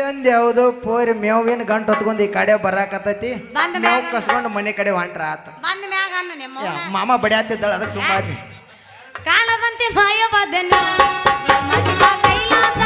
ಇಲ್ಲೊಂದ್ ಯಾವ್ದೋ ಪೋರಿ ಮೇವಿನ ಗಂಟು ಹೊತ್ಕೊಂಡು ಈ ಕಡೆ ಬರಾಕತ್ತೈತಿ ಬಂದ ಮೇವ್ ಮ್ಯಾಗ- ಕಸ್ಕೊಂಡು ಮನೆ ಕಡೆ ಹೊಂಟ್ರ ಆತ. ಬಂದ ಮ್ಯಾಗ ಅನ್ನ ನಿಮ್ಮ ಯಾ, ಮಾಮ ಬಡಿಯಾತಿದ್ದಾಳ ಅದಕ್ಕೆ ಸುಮ್ಮನೆ ಕಾಣದಂತೆ ಮಾಯ ಕೈಲಾಸ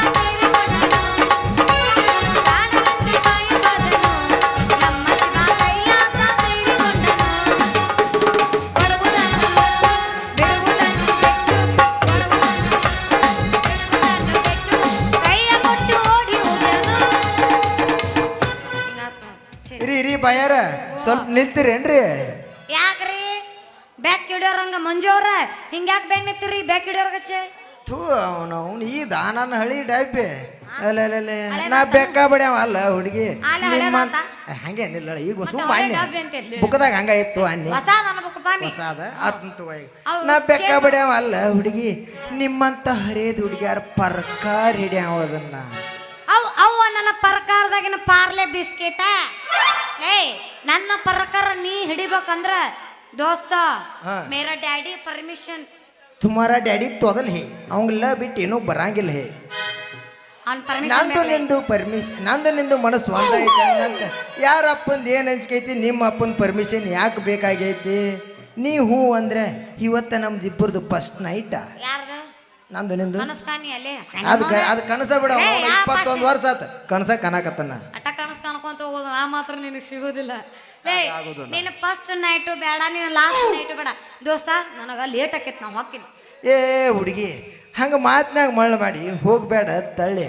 ಇರಿ ಇರಿ ಬಾಯಾರ ಸ್ವಲ್ಪ ನಿಲ್ತಿರೇನ್ರಿ ಯಾಕ್ರಿ? ಬ್ಯಾಕ್ ಹಿಡಿಯೋರಂಗ ಮಂಜೋರ? ಹಿಂಗ್ಯಾಕ್ ಬ್ಯಾಂಕ್ ನಿಂತಿರಿ ಬ್ಯಾಕ್ ಹಿಡಿಯೋರ್ಗಚ್ಚೆ ಥೂ ಅವನು ಅವನು ಈ ದಾನನ ಹಳಿ ಡೈಪೆ. ಅಲ್ಲ ನಾ ಬೆಕ್ಕ ಬಡ್ಯಾವ ಅಲ್ಲ ಹುಡುಗಿ. ಹಳೆದಾತ? ಹಂಗೇನಿಲ್ಲ ಈಗ ಸುಮ್ಮ ಅನ್ನಿ ಡಬ್ಬಿ. ಬುಕ್ದಾಗ ಹಂಗ ಇತ್ತು ಅನ್ನಿ ಹೊಸಾದ? ನೀ ಬೆಕ್ಕ ಬಿಡ್ಯಾವ ಅಲ್ಲ ಹುಡುಗಿ. ನಿಮ್ಮಂತ ಹರಿಯದ ಹುಡುಗಿಯಾರ ಪರ್ಕಾರ ಹಿಡ್ಯಾವ ಅದನ್ನ. ನನ್ನ ಪ್ರಕಾರದಾಗಿನ ಪಾರ್ಲೆ ಬಿಸ್ಕೆಟ? ಏಯ್ ನನ್ನ ಪ್ರಕಾರ ನೀ ಹಿಡಿಬೇಕಂದ್ರ ದೋಸ್ತ ಹಾ. ಮೇರಾ ಡ್ಯಾಡಿ ಪರ್ಮಿಷನ್ ತುಮಾರ ಡ್ಯಾಡಿ ತೊದಲ್ ಹೇ ಅವಂಗೆಲ್ಲ ಬಿಟ್ಟು ಏನೂ ಬರಂಗಿಲ್ಲ ಹೇ. ಅವ್ನ ನಂದು ಪರ್ಮಿಷನ್ ನಿಂದು ಪರ್ಮಿಷನ್ ನಂದು ನಿಂದು ಮನಸ್ಸು ಒಂದಾಯ್ತು ಯಾರ ಅಪ್ಪಂದು ಏನು ಅನ್ಸ್ಕೈತಿ ನಿಮ್ಮ ಅಪ್ಪನ ಪರ್ಮಿಷನ್ ಯಾಕೆ ಬೇಕಾಗೈತಿ? ನೀ ಹೂ ಅಂದ್ರೆ ಇವತ್ತ ನಮ್ದು ಇಬ್ಬರದು ಫಸ್ಟ್ ನೈಟ್ ಯಾರ್ದು? ನಂದು ನಿಂದು? ಕನಸ್ಕಾನಿ ಅಲ್ಲೇ? ಅದು ಅದು ಕನಸ ಬಿಡ ಇಪ್ಪತ್ತೊಂದು ವರ್ಷ ಆತ. ಕನಸ ಕನಾಕತ್ತನ ಅಟ ಕನಸ್ ಕಾಣ್ಕೊಂತ ಹೋಗೋದು ಆ ಮಾತ್ರ ನಿನಗೆ ಸಿಗೋದಿಲ್ಲ. ಲೇ. ನೀನು ಫಸ್ಟ್ ನೈಟು ಬೇಡ ನೀನು ಲಾಸ್ಟ್ ನೈಟ್ ಬೇಡ. ದೋಸ್ತ ನನಗ ಲೇಟ್ ಆಕೈತಿ ನಾವು ಹೋಗ್ತೀನಿ ಏ ಹುಡುಗಿ ಹಂಗೆ ಮಾತ್ನಾಗ ಮಳ್ಳ ಮಾಡಿ ಹೋಗ್ಬೇಡ ತಳ್ಳಿ.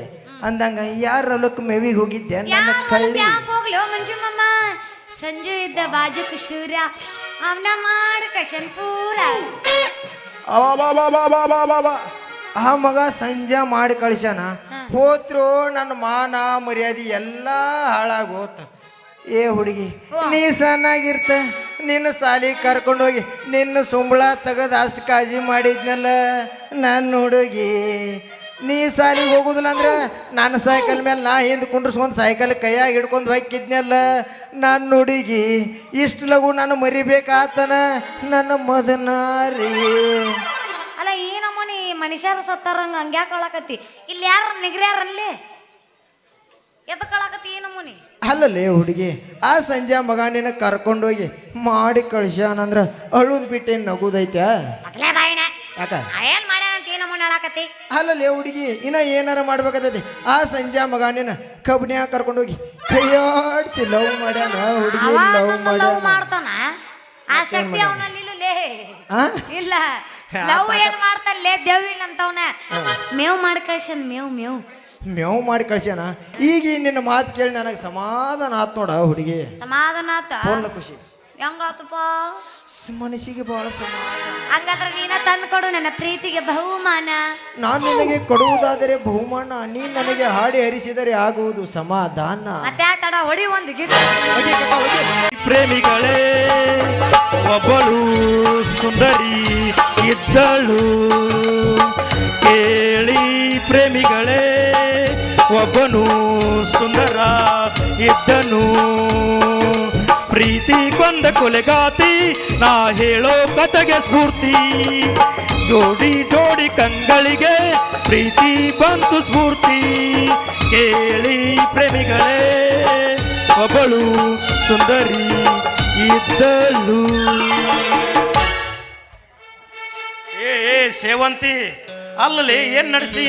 ಅಂದಂಗ ಯಾರ ಲುಕ್ ಮೇವಿ ಹೋಗಿದ್ದೆ ನನ್ನ ತಳ್ಳಿ ಕಳ್ಳಿ. ಹೋಗ್ಲಿ? ಮಂಜು ಮಮ್ಮ ಸಂಜು ಇದ್ದ ಬಾಜುಕ್ ಶೂರ್ಯ ಅವನ ಮಾಡ ಕಶನ್ ಪೂರ. ಅಬ್ಬಬ್ಬಬ್ಬಬ್ಬಬ್ಬಬ್ಬ. ಆ ಮಗ ಸಂಜೆ ಮಾಡಿ ಕಳಿಸ್ಯಾನ. ಹೋದ್ರು ನನ್ನ ಮಾನ ಮರ್ಯಾದೆ ಎಲ್ಲ ಹಾಳಾಗೋತ. ಏ ಹುಡುಗಿ ನೀ ಸಣ್ಣಾಗಿರ್ತ ನಿನ್ನ ಸಾಲಿ ಕರ್ಕೊಂಡೋಗಿ ನಿನ್ನ ಸುಂಬಳ ತೆಗೆದು ಅಷ್ಟು ಕಾಳಜಿ ಮಾಡಿದ್ನಲ್ಲ ನನ್ನ ಹುಡುಗಿ. ನೀ ಸಾಲಿಗೆ ಹೋಗುದಿಲ್ಲ ಅಂದ್ರೆ ನನ್ನ ಸೈಕಲ್ ಮೇಲೆ ನಾ ಹಿಂದೆ ಕುಂಡ್ರಿಸ್ಕೊಂಡು ಸೈಕಲ್ ಕೈಯಾಗಿ ಹಿಡ್ಕೊಂಡು ಹೊಯ್ಕಿದ್ನಲ್ಲ ನನ್ನ ಹುಡುಗಿ. ಇಷ್ಟು ಲಘು ನಾನು ಮರಿಬೇಕಾತನ ನನ್ನ ಮದನಾರಿ ಮನುಷ್ಯರ ಸತ್ತಾರಂಗ ಹಂಗ್ಯಾಕ ಕಳಕತ್ತಿ ಇಲ್ಲಿ ಯಾರ ನಿಗ್ರ್ಯಾರಲ್ಲಿ? ಎದಕ್ ಕಳಕತ್ತಿ ಮುನಿ ಅಲ್ಲಲ್ಲಿ ಹುಡುಗಿ ಆ ಸಂಜೆ ಮಗ ನಿನ್ನ ಕರ್ಕೊಂಡೋಗಿ ಮಾಡಿ ಕಳ್ಸ್ಯಾನಂದ್ರ ಅಳುದ್ ಬಿಟ್ಟೇನ್ ನಗುದೈತೆ. ಅಸಲೇ ಬಾಯಿನ. ಯಾಕ? ಏನ್ ಮಾಡ್ಯಾನ ಅಂತ ಏನಮ್ಮ ಹೇಳಕತ್ತಿ ಅಲ್ಲಲ್ಲೇ ಹುಡುಗಿ ಇನ್ನ ಏನಾರ ಮಾಡ್ಬೇಕಾಗ್ತೈತಿ ಆ ಸಂಜೆ ಮಗನಿನ ಕಬ್ನ್ಯಾಗ ಕರ್ಕೊಂಡೋಗಿ ಕೈಯಾಡ್ಸಿ ಲವ್ ಮಾಡ್ಯಾನ ಹುಡುಗಿ ಲವ್ ಮಾಡ್ಯಾನ. ಮಾಡ್ತಾನ? ಆ ಶಕ್ತಿ ಅವನಲ್ಲಿ ಇಲ್ಲಲೇ. ಆ? ಇಲ್ಲ. ಲವ್ ಏನ್ ಮಾಡ್ತಾನಲೇ ದೇವಿಲ್ ಅಂತವನ ಮೇವ್ ಮಾಡಿ ಕಳ್ಸನ್ ಮೇವ್ ಮೇವ್. ಮೇವ್ ಮಾಡಿ ಕಳ್ಸ್ಯಾನ? ಈಗ ನಿನ್ನ ಮಾತು ಕೇಳಿ ನನಗೆ ಸಮಾಧಾನ ಆತ್ ನೋಡ ಹುಡುಗಿ. ಸಮಾಧಾನ ಆತ? ಪೂರ್ಣ ಖುಷಿ ಹೆಂಗಾತಪ್ಪ? ಸ್- ಮನಸ್ಸಿಗೆ ಬಹಳ ಸಮಾಧಾನ. ಹಂಗಾದ್ರೆ ನೀನ ತಂದು ಕೊಡು ನನ್ನ ಪ್ರೀತಿಗೆ ಬಹುಮಾನ. ನಾನು ನಿನಗೆ ಕೊಡುವುದಾದರೆ ಬಹುಮಾನ ನೀ ನನಗೆ ಹಾಡಿ ಹರಿಸಿದರೆ ಆಗುವುದು ಸಮಾಧಾನ. ಮತ್ತೆ ತಡ ಹೊಡಿ ಒಂದು ಗೀತ. ಪ್ರೇಮಿಗಳೇ ಒಬ್ಬಳು ಸುಂದರಿ. ಇದ್ದಳು. ಕೇಳಿ ಪ್ರೇಮಿಗಳೇ, ಒಬ್ಬನು ಸುಂದರ ಇದ್ದನು. ಪ್ರೀತಿ ಕೊಂದ ಕೊಲೆಗಾತಿ, ನಾ ಹೇಳೋ ಕತೆಗೆ ಸ್ಫೂರ್ತಿ. ಜೋಡಿ ಜೋಡಿ ಕಂಗಳಿಗೆ ಪ್ರೀತಿ ಬಂತು ಸ್ಫೂರ್ತಿ. ಕೇಳಿ ಪ್ರೇಮಿಗಳೇ, ಒಬ್ಬಳು ಸುಂದರಿ ಇದ್ದಳು. ಏ ಸೇವಂತಿ ಅಲ್ಲಲ್ಲಿ ಏನ್ ನಡೆಸಿ?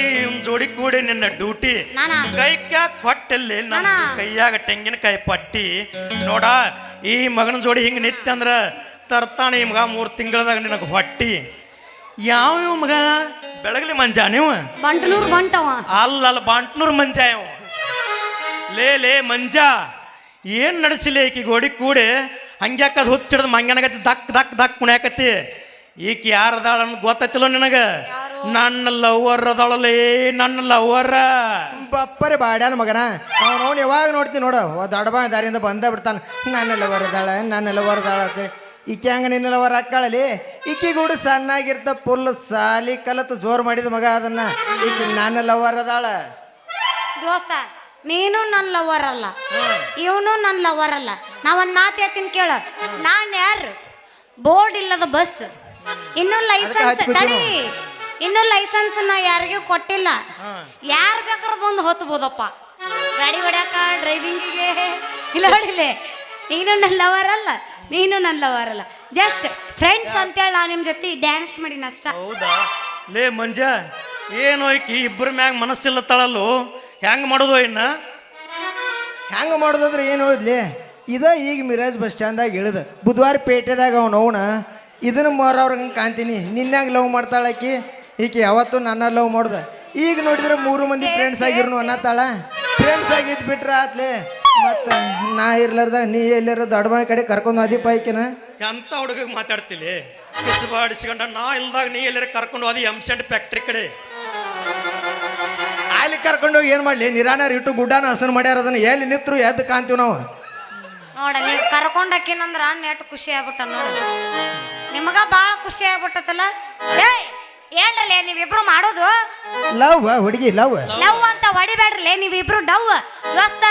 ಜೋಡಿ ಕೂಡಿ ನಿನ್ನ ಡ್ಯೂಟಿ. ನಾನ? ಕೈ ಕ್ಯಾಕ್ ಕೊಟ್ಟಲ್ಲಿ ನನ್ನ ನಾನ? ಕೈಯಾಗ ತೆಂಗಿನಕಾಯಿ ಪಟ್ಟಿ. ನೋಡ ಈ ಮಗನ ಜೋಡಿ ಹಿಂಗ ನಿತ್ಯ ಅಂದ್ರ ತರ್ತಾನೆ ಈ ಮಗ ಮೂರು ತಿಂಗಳದಾಗ ನಿನಗೆ ಹೊಟ್ಟಿ. ಯಾವ ಇವ್ ಮಗ? ಬೆಳಗ್ಲಿ ಮಂಜ ನೀವು? ಬಂಟನೂರು ಬಂಟವ. ಅಲ್ಲ ಅಲ್ಲ ಬಾಂಟ್ನೂರ್ ಮಂಜ ಇವ. ಲೇ ಲೇ ಮಂಜಾ ಏನ್ ನಡೆಸಿಲೇ ಈಕಿ ಗೋಡಿ ಕೂಡಿ? ಹಂಗ್ಯಾಕದ್ ಹುಚ್ಚಿಡ್ದು ಮಂಗನಗತಿ ದಕ್ ದಕ್ ದಕ್ ಕುಣ್ಯಾಕತಿ ಈಕಿ ಯಾರದಾಳ ಅನ್ನೋದು ಗೊತ್ತೈತಿಲ್ಲ ನಿನಗ? ನನ್ನ ಲವರ್ ಅದಾಳಲೇ ನನ್ನ ಲವರ್ ಬಪ್ಪರೆ ಬಾಡ್ಯಾನ ಮಗನ. ಅವ್ನು ಅವ್ನು ಯಾವಾಗ ನೋಡ್ತೀನಿ ನೋಡು. ದೊಡ್ಡಬ ದಾರಿಯಿಂದ ಬಂದ ಬಿಡ್ತಾನೆ. ಲವರ್ ಅದಾಳ ನನ್ನ ಲವರ್ ಅಂತೇಳಿ ಈಕೆ ಹಂಗ ನಿನ್ನ ಲವರ್ ಹಾಕಾಳಲಿ ಈಕಿ ಕೂಡ ಸಣ್ಣಾಗಿರ್ತ ಫುಲ್ ಸಾಲಿ ಕಲತು ಜೋರ್ ಮಾಡಿದ ಮಗ ಅದನ್ನ. ಈಕೆ ನನ್ನ ಲವರ್ ಅದಾಳ. ದೋಸ್ತ ನೀನು ನನ್ನ ಲವರ್ ಅಲ್ಲ. ಇವನು ನನ್ನ ಲವರ್ ಅಲ್ಲ. ನಾ ಒಂದ್ ಮಾತು ಹೇಳ್ತೀನಿ ಕೇಳ. ನಾನು ಯಾರು? ಬೋರ್ಡ್ ಇಲ್ಲದ ಬಸ್. ಇನ್ನು ಲೈಸೆನ್ಸ್. ತಡಿ. ಇನ್ನು ಲೈಸೆನ್ಸ್ ನಾ ಯಾರಿಗೂ ಕೊಟ್ಟಿಲ್ಲ. ಯಾರು ಬೇಕಾದ್ರೂ ಬಂದು ಹೊತ್ತಬೋದಪ್ಪ ಗಾಡಿ ಹೊಡ್ಯಾಕ ಡ್ರೈವಿಂಗಿಗೆ ಇಲ್ಲ ಹೊಡಿಲೆ. ನೀನು ನನ್ನ ಲವರ್ ಅಲ್ಲ. ನೀನು ನನ್ನ ಲವರ್ ಅಲ್ಲ. ಜಸ್ಟ್ ಫ್ರೆಂಡ್ಸ್ ಅಂತೇಳಿ ನಾನು ನಿಮ್ಮ ಜೊತೆ ಡ್ಯಾನ್ಸ್ ಮಾಡಿನ ಅಷ್ಟ. ಹೌದಾ? ಲೇ ಮಂಜ ಏನೋ ಐಕಿ ಇಬ್ಬರ ಮ್ಯಾಗ ಮನಸ್ಸಿಲ್ಲತ್ತಾಳಲ್ಲೋ ಹೆಂಗ್ ಮಾಡೋದು ಇನ್ನ? ಹೆಂಗ್ ಮಾಡೋದಂದ್ರೆ ಏನು ಹೇಳಿದ್ಲಿ? ಇದ ಈಗ ಮಿರಾಜ್ ಬಸ್ ಸ್ಟ್ಯಾಂಡ್ದಾಗ ಇಳಿದ ಬುಧವಾರ ಪೇಟೆದಾಗ ಅವನು ಅವನ ಇದನ್ನ ಮಾರವ್ರ ಹಂಗೆ ಕಾಣ್ತೀನಿ. ನಿನ್ನಾಗ ಲವ್ ಮಾಡ್ತಾಳಕಿ ಈಕೆ ಯಾವತ್ತೂ ನನ್ನ ಲವ್ ಮಾಡ್ದೆ. ಈಗ ನೋಡಿದ್ರೆ ಮೂರು ಮಂದಿ ಫ್ರೆಂಡ್ಸ್ ಆಗಿರ್ನು ಅನ್ನತ್ತಾಳ. ಫ್ರೆಂಡ್ಸ್ ಆಗಿದ್ದು ಬಿಟ್ರೆ ಆತ್ಲೆ. ಮತ್ತು ನಾ ಇರ್ಲಾರ್ದ ನೀ ಎಲ್ಲಾರ ದೊಡ್ಡ ಕಡೆ ಕರ್ಕೊಂಡು ಅದೀಪ ಪೈಕಿನ ಎಂತ ಹುಡುಗ ಮಾತಾಡ್ತಿಲಿ? ಕಿಸ್ಬಾಡಿಸ್ಕೊಂಡ ನಾ ಇಲ್ದಾಗ ನೀ ಎಲ್ಲರ ಕರ್ಕೊಂಡು ಹೋದಿ ಎಂಸೆಂಟ್ ಫ್ಯಾಕ್ಟ್ರಿ ಕಡೆ? ಅಲ್ಲಿ ಕರ್ಕೊಂಡು ಹೋಗಿ ಏನು ಮಾಡಲಿ? ನಿರಾನಾರ್ ಇಟ್ಟು ಗುಡ್ಡಾನ ಹಸನ್ ಮಾಡ್ಯಾರ ಅದನ್ನ. ಎಲ್ಲಿ ನಿತ್ರು ಎದ್ದು ಕಾಣ್ತೀವಿ ನಾವು. ನೋಡ ನೀವು ಕರ್ಕೊಂಡಕ್ಕಿನಂದ್ರ ನೆಟ್ ಖುಷಿ ಆಗ್ಬಿಟ್ಟ ನೋಡ. ನಿಮಗ ಬಾಳ ಖುಷಿ ಆಗ್ಬಿಟ್ಟತಲ್ಲ ಏಯ್ ಏನ್ರಲ್ಲೇ ನೀವಿಬ್ರು ಮಾಡೋದು? ಲವ್ ಹುಡುಗಿ ಲವ್. ಲವ್ ಅಂತ ಹೊಡಿಬೇಡ್ರಲೇ ನೀವಿಬ್ರು ಡವ್. ದೋಸ್ತ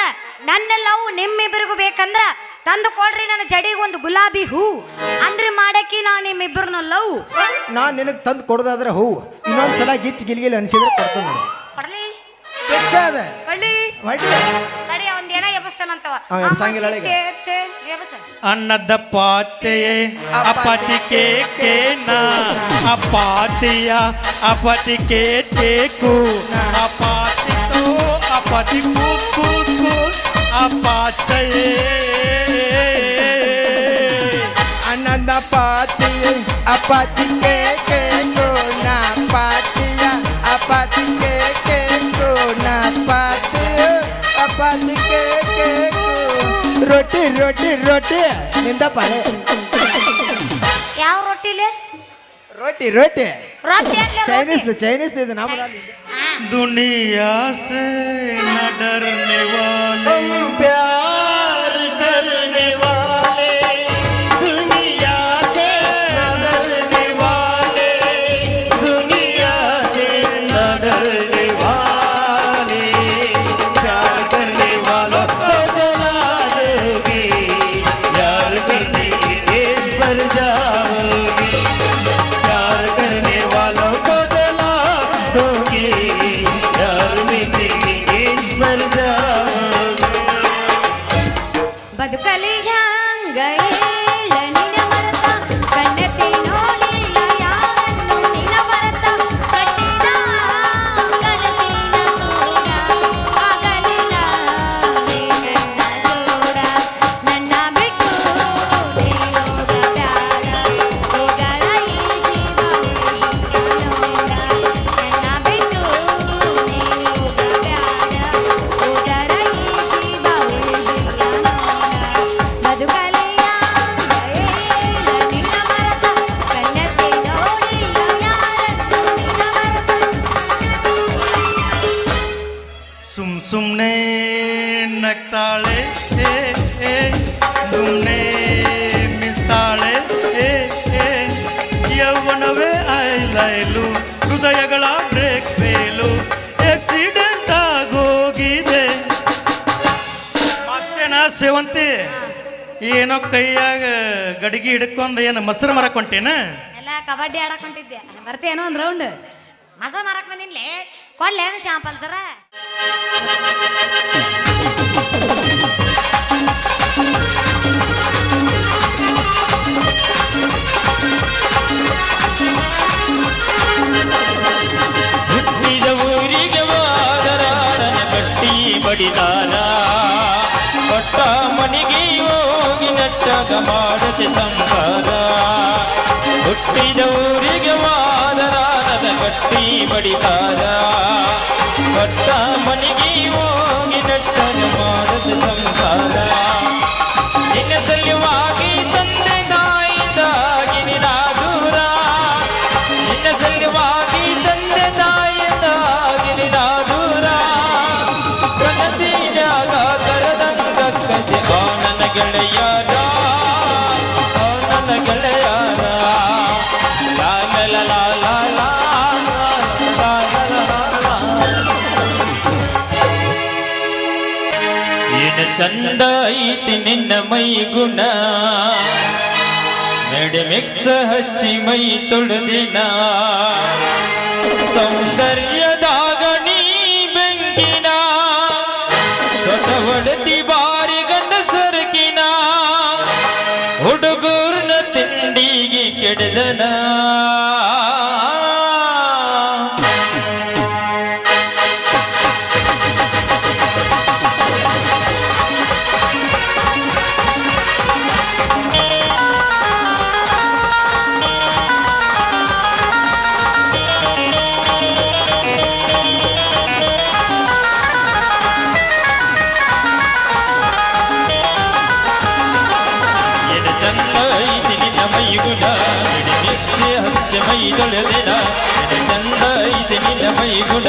ನನ್ನ ಲವ್ ನಿಮ್ಮಿಬ್ರಿಗೂ ಬೇಕಂದ್ರ ತಂದು ಕೊಡ್ರಿ ನನ್ನ ಜಡಿಗೆ ಒಂದು ಗುಲಾಬಿ ಹೂ. ಅಂದ್ರೆ ಮಾಡಕ್ಕೆ ನಾ ನಿಮ್ಮಿಬ್ಬರನ್ನ ಲವ್. ನಾ ನಿನಗ್ ತಂದು ಕೊಡೋದಾದ್ರೆ ಹೂ. ಇನ್ನೊಂದ್ಸಲ ಗಿಚ್ ಗಿಲ್ಗಿಲ್ ಅನ್ಸಿದ್ರೆ ಕೊಡ್ತೀನಿ ಕೊಡ್ಲಿ. ಫಿಕ್ಸ್ ಅದ ಹೇಳ್ತಾನಂತವ ಅನ್ನದ ಪಾತ್ರೆಯೇ ಅಪಟಿಕೆ ಕೇನ ಅಪಾತಿಯ ಅಪಟಿಕೆ ಟೇಕು ಅಪಾತಿತೋ ಅಪಟಿ ಕೂಕು ಅಪಾಚಯೇ ಅನ್ನದ ಪಾತ್ರೆಯೇ ಅಪಟಿಕೆ ಕೇಕು ನಾ ಪಾತಿಯ ಅಪಟಿಕೆ ಕೇಕು ನಾ ಪಾತಿಯ ಅಪಟಿಕೆ ರೊಟ್ಟಿ ರೊಟ್ಟಿ ರೊಟ್ಟಿ ನಿಂದ ಪಾಳೆ ಯಾವ ರೊಟ್ಟಿಲೆ ರೊಟ್ಟಿ ರೊಟ್ಟಿ ರೊಟ್ಟಿ ಅಂದ್ರೆ ರೊಟ್ಟಿ. ಚೈನೀಸ್ ಚೈನೀಸ್ ಇದು ನಮ್ಮದಲ್ಲಿ दुनिया से न डरने वाले प्यार रा ಐಲೈಲು ಹೃದಯಗಳ ಬ್ರೇಕ್ ಫೇಲು ಆಕ್ಸಿಡೆಂಟ್ ಆಗೋಗಿದೆ. ಮತ್ತೇನ ಸೇವಂತಿ, ಏನೋ ಕೈಯಾಗ ಗಡಿಗೆ ಹಿಡ್ಕೊಂಡು ಏನು ಮೊಸರು ಮರಕ್ ಹೊಂಟೇನ ಎಲ್ಲ ಕಬಡ್ಡಿ ಆಡಕ್ ಹೊಂಟಿದ್ದೆ. ಬರ್ತೇನೋ ಒಂದು ರೌಂಡ್ ಮಗ ಮರಕ್ ಬಂದಿನ್ಲೆ, ಕೊಡ್ಲೇ ಶಾಂಪಲ್ ಸರ. ಬಡಿದಾರ ಕೊಟ್ಟ ಮನಿಗೆ ಹೋಗಿ ನಟ್ಟಾಗ ಮಾಡದೆ ಸಂಸಾರ ಹುಟ್ಟಿದ ಊರಿಗೆ ವಾದರಾಡನ ಕಟ್ಟಿ ಬಡಿದಾರ. ಕೊಟ್ಟ ಮನಿಗೆ ಹೋಗಿ ನಟ್ಟಾಗ ಮಾಡದೆ ಸಂಸಾರ ನಿನ್ನ ಸಲುವಾಗಿ ತಂದೆ ಚಂದ ಐತಿ ನಿನ್ನ ಮೈ ಗುಣ. ನಡೆ ಮಿಕ್ಸ ಹಚ್ಚಿ ಮೈ ತೊಳೆದಿನ. ಸೌಂದರ್ಯದಾಗ ನೀ ಬೆಂಕಿನ. ಹೊಡತಿ ಬಾರಿ ಮೈಗುಣ ಮಿಕ್ಸಿ ಹಚ್ಚ ಮೈ ತೊಳೆದಿನ ಎಡ ಚಂದ ಐತಿ ನಿನ್ನ ಮೈಗುಣ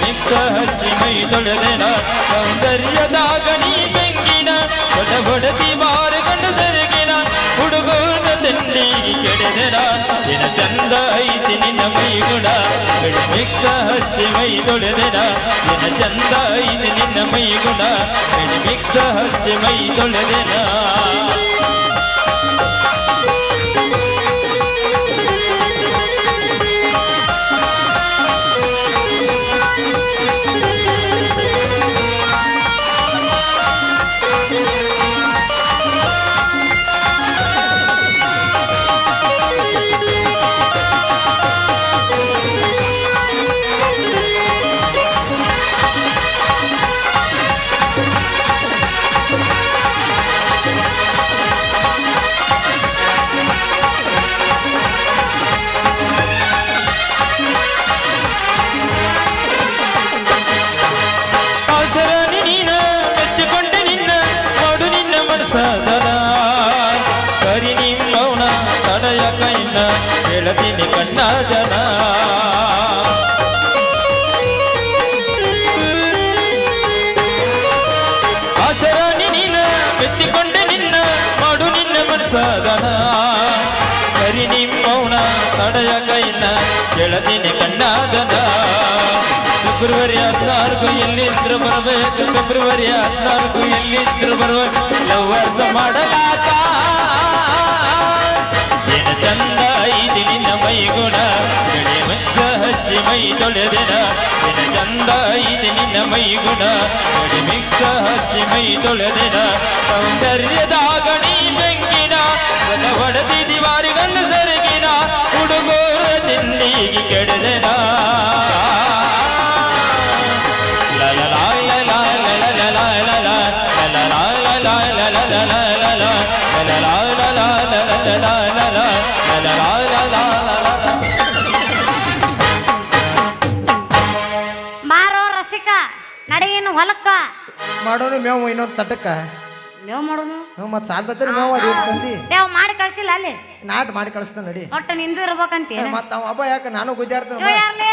ಮಿಕ್ಸ ಹಚ್ಚಿ ಮೈ ತೊಳೆದಿನ ಸೌಂದರ್ಯದಾಗ ನೀ ಬೆಂಗಿನ ಹೊಡ ಹೊಡತಿ ಬಾರ ಗಂಡ ಸೆರಗಿನ ಹುಡುಗನ ತಿಂಡಿಗೆ ಕೆಡೆದೆನ ಎಡ ಚಂದ ಐತಿ ನಿನ್ನ ಮೈಗುಣ ಮಿಕ್ಸ ಹಚ್ಚಿ ಮೈ ತೊಳೆದಿನ ಎಡ ಚಂದ ಐತಿ ನಿನ್ನ ಮೈಗುಣ ಮಿಕ್ಸ ಹಚ್ಚಿ ಮೈ ತೊಳೆದಿನ ಹೇಳತೀನಿ ಕಣ್ಣಾದನ ನಿನ್ನ ನೀನ, ಮೆಚ್ಚಿಕೊಂಡೆ ನಿನ್ನ, ಮಾಡು ನಿನ್ನ ಮನಸದನ ಕರಿ ನಿಮ್ಮವನ ತಡೆಯ ಕೈನ ಕೆಳದಿನಿ ಕಣ್ಣಾದನ. ಫೆಬ್ರವರಿ ಹದಿನಾಲ್ಕು, ಎಲ್ಲಿದ್ರು ಬರಬೇಕು. ಫೆಬ್ರವರಿ ಹದಿನಾಲ್ಕು, ಎಲ್ಲಿದ್ರು ಬರಬೇಕು. ಲವ್ವರ್ಸ ಮಾಡಲಾಕ. ಏನ ಚಂದ ಐದಿ ನಿನ್ನ ಮೈಗುಣ. ಬಿಳಿ ಮೆಚ್ಚ ಹಚ್ಚಿ ಮೈ ತೊಳೆದಿನ ಏನ ಚಂದ ಐದಿ ನಿನ್ನ ಮೈಗುಣ ಬಿಳಿ ಮಿಕ್ಸ ಹಚ್ಚಿ ಮೈ ತೊಳೆದಿನ ಸೌಂದರ್ಯದಾಗ ನೀ ಬೆಂಕಿನ ಗದ ಹೊಡೆದಿ ಹೊಲಕ್ಕ? ಮಾಡೋನು ಮೇವು ಇನ್ನೊಂದು ತಟಕ್ಕ. ಮೇವ್ ಮಾಡೋನು? ಮತ್ತು ಸಾಧ್ಯತೆ ಮೇವು ಅದು ಯಾವ ಮಾಡಿ ಕಳ್ಸಿಲ್ಲ ಅಲ್ಲಿ? ನಾಟ್ ಮಾಡಿ ಕಳಿಸ್ತಾನೆ ನಡಿ. ಒಟ್ಟು ನಿಂದು ಇರ್ಬೇಕಂತ ಮತ್ತು ಅವ ಹಬ್ಬ ಯಾಕೆ ನಾನು ಗುದ್ದಾಡ್ತಾನೆ ಇವ ಯಾರ್ಲೆ?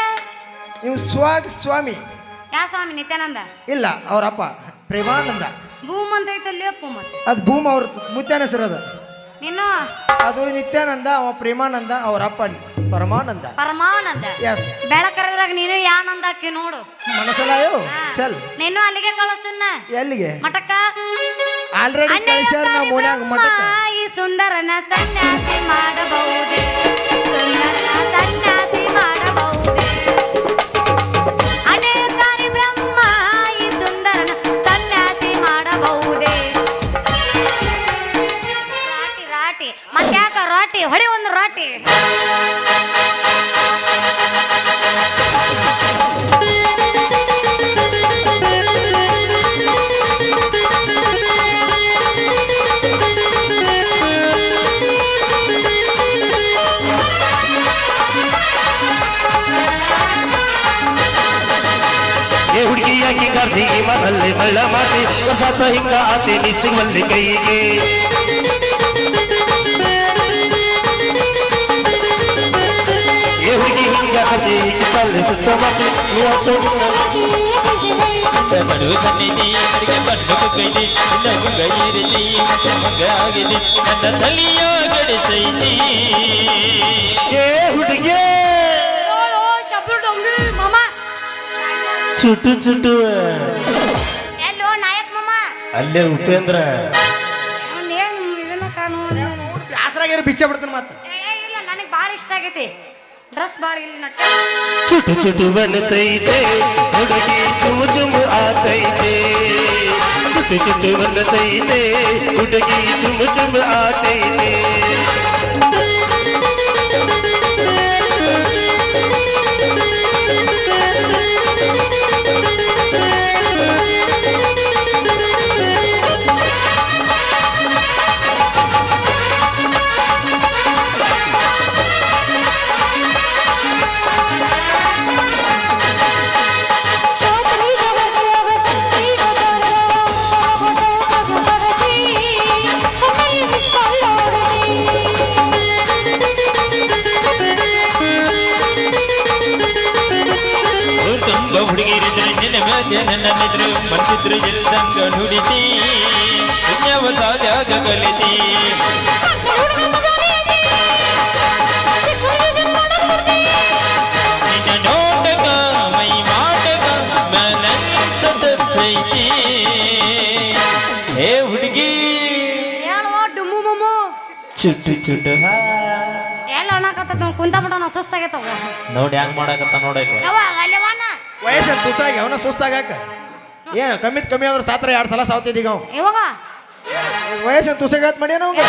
ನೀವು ಸ್ವಾಗ ಸ್ವಾಮಿ. ಯಾ ಸ್ವಾಮಿ ನಿತ್ಯಾನಂದ? ಇಲ್ಲ ಅವರಪ್ಪ ಪ್ರೇಮಾನಂದ. ಭೂಮ್ ಅಂತ ಐತಲ್ಲಿ ಅಪ್ಪು ಮತ್ತೆ. ಅದು ಭೂಮ ಅವ್ರ ಮುತ್ಯಾನ ಹೆಸರು ಅದು. ನೀನು? ಅದು ನಿತ್ಯಾನಂದ ಅವ ಪ್ರೇಮಾನಂದ ಅವರಪ್ಪ ಪರಮಾನಂದ. ಪರಮಾನಂದ? ಎಸ್ ಬೆಳಕರದಾಗ ನೀನು ಯಾನಂದ ಅಕ್ಕಿ ನೋಡು. ಮನಸ್ಸಲ್ಲಾಯೋ? ಚಲ್. ನೀನು ಅಲ್ಲಿಗೆ ಕಳಿಸ್ತೀನ? ಎಲ್ಲಿಗೆ? ಮಠಕ್ಕ? ಆಲ್ರೆಡಿ ಕಳಿಸ್ಯಾರ ನಾವು ಮನ್ಯಾಗ ಮಟಕ ಈ ಸುಂದರನ ಸನ್ಯಾಸಿ ಮಾಡಬಹುದು? ಸುಂದರನ ಸನ್ಯಾಸಿ ಏ ಹುಡುಗಿ ಯಾಕೆ ಕರ್ದಿಗೆ ಮನಲ್ಲಿ ಮಳ್ಳ ಮಾತಿ ಹೊಸ ಹಿಂಗ ಆತಿ ನಿಸಿ ಮಲ್ಲಿ ಕೈಗೆ ಏ ಹುಡುಗಿ ಹಿಂಗ ಕರ್ದಿ ಕಿತ್ತಲ್ಲಿ ಸುತ್ತ ಮಾತಿ ಇವತ್ತು ಬಡು ಸನ್ನಿಧಿ ಕಡೆಗೆ ಬಂಡು ಕೈದಿ ನಗು ಗೈರಿದಿ ಮಗ ಆಗಿದೆ ನನ್ನ ತಲಿಯ ಗಡಿಸೈತಿ ಏ ಹುಡುಗಿ ಚುಟು ಚುಟು. ಎಲ್ಲೋ ನಾಯಕ್ ಮಾಮ? ಅಲ್ಲೇ ಉಪೇಂದ್ರ. ಅವ್ನೇನ್ ಇದನ್ನ ಕಾಣು ಬ್ಯಾಸರಾಗ್ಯಾರ ಬಿಚ್ಚ ಬಿಡ್ತಾನೆ ಮತ್ತೆ ಏ, ಇಲ್ಲ ನನಗೆ ಭಾಳ ಇಷ್ಟ ಆಗೈತಿ. ಡ್ರೆಸ್ ಭಾಳ ಇಲ್ಲಿ ನಟ್ಟ. ಚುಟು ಚುಟು ಬಣ್ಣತೈತೆ ಹುಡುಗಿ ಚುಮು ಚುಮು ಆತೈತೆ. ಚುಟು ಚುಟು ಬಣ್ಣತೈತೆ ಹುಡುಗಿ ಚುಮು ಚುಮು ಆತೈತೆ. ಇಲ್ದಂಗ ನುಡಿತಿ ಪುಣ್ಯವ ಸಾಧ್ಯಾಗ ಕಲಿತಿ ನಿನ್ನ ನೋಟಕ ಮೈ ಮಾಡಕ ಮನಸ್ಸದೈತಿ ಹೇ ಹುಡುಗಿ. ಹೇಳುವ ಡುಮ್ಮು ಮುಮ್ಮು? ಚುಟ್ಟು ಚುಟ್ಟು ಎಲ್ಲ ಅಣ್ಣಕತ್ತ ಕುಂತ ಬಿಟ್ಟ ನಾವು ಸುಸ್ತಾಗೈತವ ನೋಡಿ ಹಂಗ ಮಾಡಕತ್ತ ನೋಡಕ್ಕೆ. ವಯಸ್ಸು ಸುಸ್ತಾಗಿ ಅವನ ಸುಸ್ತಾಗಾಕ ये ना कमीत कमी अगर सात रे आठ साला साउथ दिखाओ ये बोला वैसे तू से गात मरिया ना उनको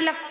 la